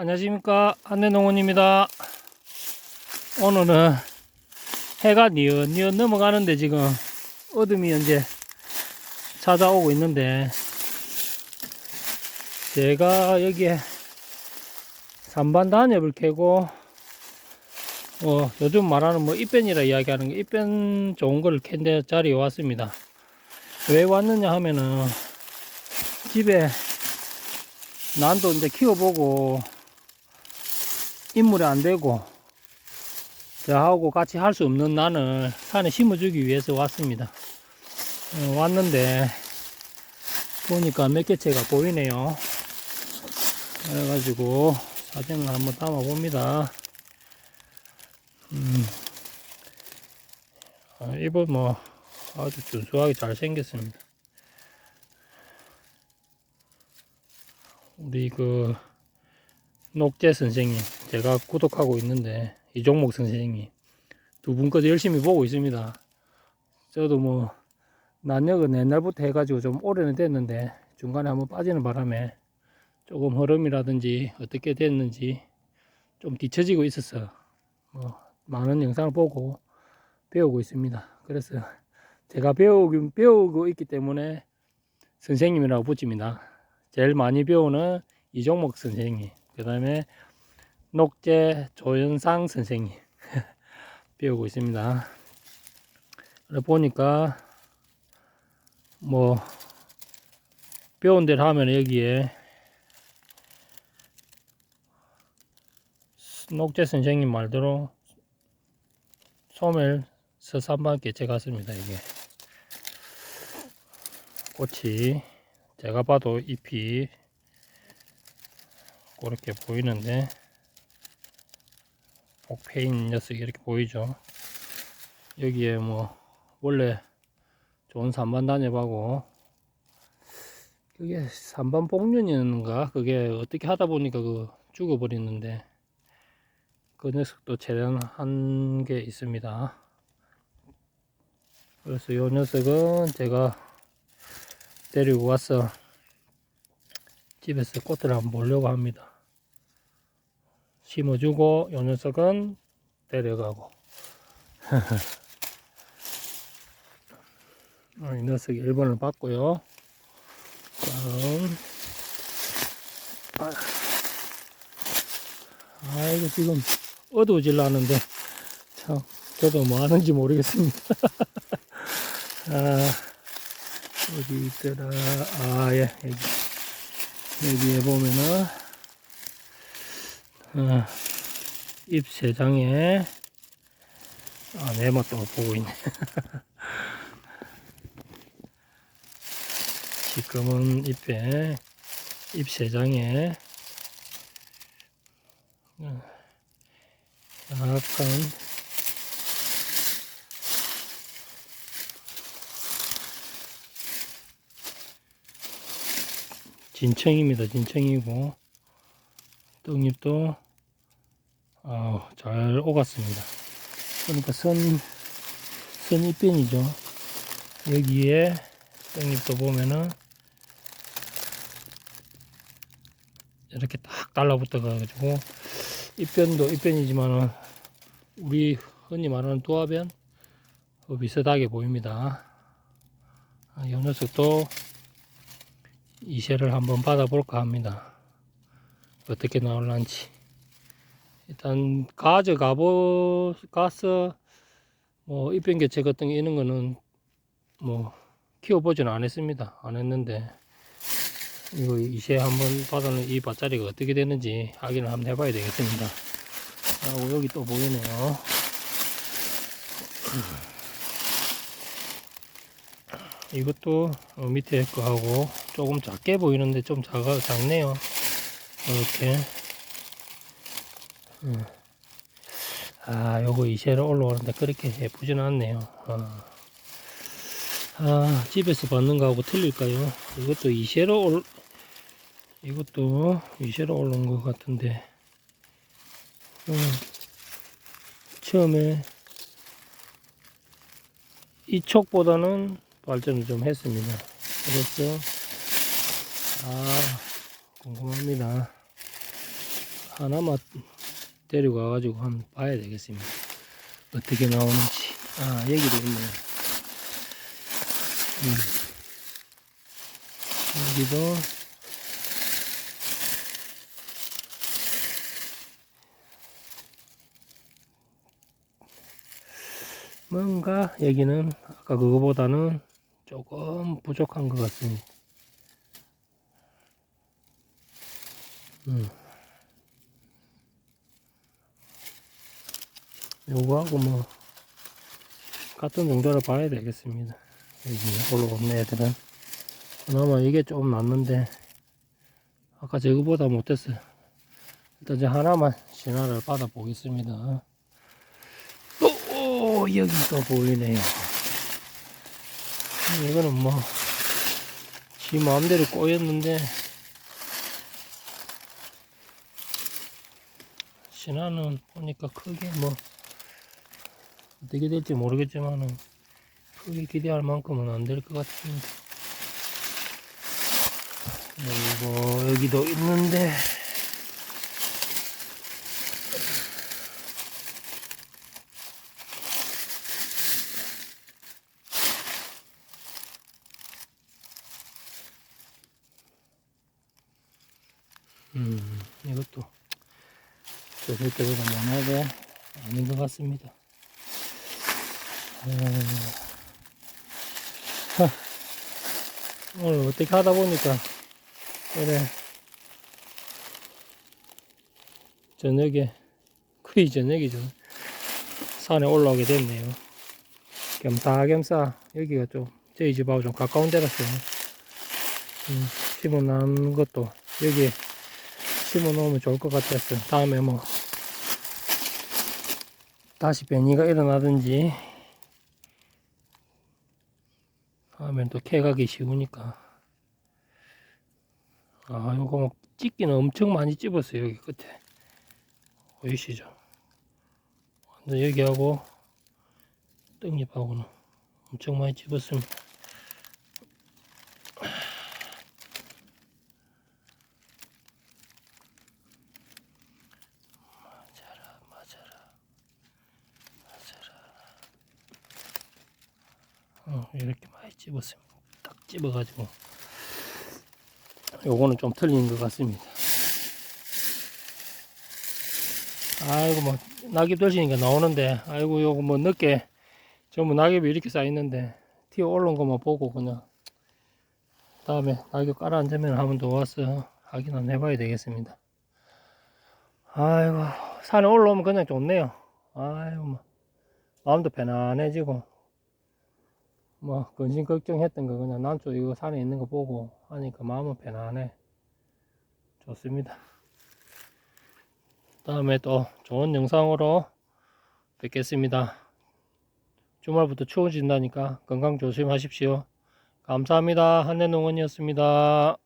안녕하십니까. 한대농원입니다. 오늘은 해가 니엇니엇 넘어가는데 지금 어둠이 이제 찾아오고 있는데 제가 여기에 산반 단엽을 캐고 어, 요즘 말하는 뭐 입변이라 이야기하는 게 입변 좋은 거를 캔데 자리에 왔습니다. 왜 왔느냐 하면은 집에 난도 이제 키워보고 인물이 안 되고 저하고 같이 할 수 없는 난을 산에 심어주기 위해서 왔습니다. 어, 왔는데 보니까 몇 개체가 보이네요. 그래가지고 사진을 한번 담아 봅니다. 음, 아, 이번 뭐 아주 준수하게 잘 생겼습니다. 우리 그 녹재 선생님 제가 구독하고 있는데 이종목 선생님 두분 거도 열심히 보고 있습니다. 저도 뭐 난역은 옛날부터 해가지고 좀 오래는 됐는데 중간에 한번 빠지는 바람에 조금 흐름이라든지 어떻게 됐는지 좀 뒤처지고 있었어. 뭐 많은 영상을 보고 배우고 있습니다. 그래서 제가 배우고 배우고 있기 때문에 선생님이라고 붙입니다. 제일 많이 배우는 이종목 선생님, 그 다음에 녹재 조현상 선생님 배우고 있습니다. 보니까 뭐 배운 대로 하면 여기에 녹재 선생님 말대로 소멸 서산반 개체 같습니다. 이게 꽃이 제가 봐도 잎이 그렇게 보이는데 복페인 녀석이 이렇게 보이죠? 여기에 뭐 원래 좋은 산반 단엽하고 그게 산반 복륜인가? 그게 어떻게 하다 보니까 그 죽어버리는데 그 녀석도 재련한 게 있습니다. 그래서 이 녀석은 제가 데리고 와서 집에서 꽃을 한번 보려고 합니다. 심어주고 요 녀석은 데려가고 어, 이 녀석이 1번을 받고요. 다음 아, 아 이거 지금 어두워질라는데 참 저도 뭐 하는지 모르겠습니다. 아 어디 있더라 아예 여기 여기에 보면은 어, 잎세 장에 아또 보고 있네 지금은 잎에 잎세 장에 어, 약간 진청입니다. 진청이고 떡잎도 아, 잘 오갔습니다. 그러니까 선 선잎변이죠. 여기에 떡잎도 보면은 이렇게 딱 달라붙어 가지고 잎변도 잎변이지만은 우리 흔히 말하는 두화변 비슷하게 보입니다. 아, 이 녀석도 이세를 한번 받아볼까 합니다. 어떻게 나올란지. 일단 가져가보 가서 뭐 입변 개체 같은 게 있는 거는 뭐 키워보지는 않았습니다. 안 했는데 이거 이세 한번 받아는 이 밭자리가 어떻게 되는지 확인을 한번 해봐야 되겠습니다. 하고 여기 또 보이네요. 이것도 어, 밑에 거하고 조금 작게 보이는데 좀 작아, 작네요. 이렇게. 음. 아, 요거 이세로 올라오는데 그렇게 예쁘지는 않네요. 아, 아, 집에서 받는 거하고 틀릴까요? 이것도 이세로 올, 이것도 이세로 올라온 것 같은데. 음, 처음에 이쪽보다는 발전을 좀 했습니다. 그래서 아 궁금합니다. 하나만 데리고 와가지고 한번 봐야 되겠습니다. 어떻게 나오는지. 아, 여기도 있네. 음. 여기도 뭔가 여기는 아까 그거보다는 조금 부족한 것 같습니다. 음. 요거하고 뭐 같은 정도로 봐야 되겠습니다. 여기 올라오는 애들은 그나마 이게 좀 낫는데 아까 저거보다 못했어요. 일단 저 하나만 신화를 받아 보겠습니다. 오, 오 여기 또 보이네요. 이거는 뭐, 지 마음대로 꼬였는데, 신화는 보니까 크게 뭐, 어떻게 될지 모르겠지만은, 크게 기대할 만큼은 안 될 것 같습니다. 그리고 여기도 있는데, 음, 이것도 조실 때보다 만하게 아닌 것 같습니다. 음, 하, 오늘 어떻게 하다 보니까 그래 저녁에 거의 저녁이죠. 산에 올라오게 됐네요. 겸사겸사 여기가 좀 저희 집하고 좀 가까운 데라서요. 음, 심어놓은 것도 여기에 심어 놓으면 좋을 것 같았어요. 다음에 뭐 다시 변이가 일어나든지 하면 또 캐가기 쉬우니까. 아 요거 뭐 찢기는 엄청 많이 찝었어요 여기 끝에. 보이시죠? 완전 여기하고 떡잎하고는 엄청 많이 찝었습니다 맞아라 맞아라 맞아라 어, 이렇게 많이 찝었습니다. 딱 찝어가지고. 요거는 좀 틀린 것 같습니다. 아이고 뭐 낙엽 떨시니까 나오는데. 아이고 요거 뭐 늦게 전부 낙엽이 이렇게 쌓였는데 튀어 올라온 것만 보고 그냥 다음에 낙엽 깔아 앉으면 한번 더 와서 확인 해봐야 되겠습니다. 아이고 산에 올라오면 그냥 좋네요. 아이고 뭐 마음도 편안해지고 뭐 근심 걱정했던 거 그냥 난초 이거 산에 있는 거 보고 하니까 마음은 편안해. 좋습니다. 다음에 또 좋은 영상으로 뵙겠습니다. 주말부터 추워진다니까 건강 조심하십시오. 감사합니다. 한내농원이었습니다.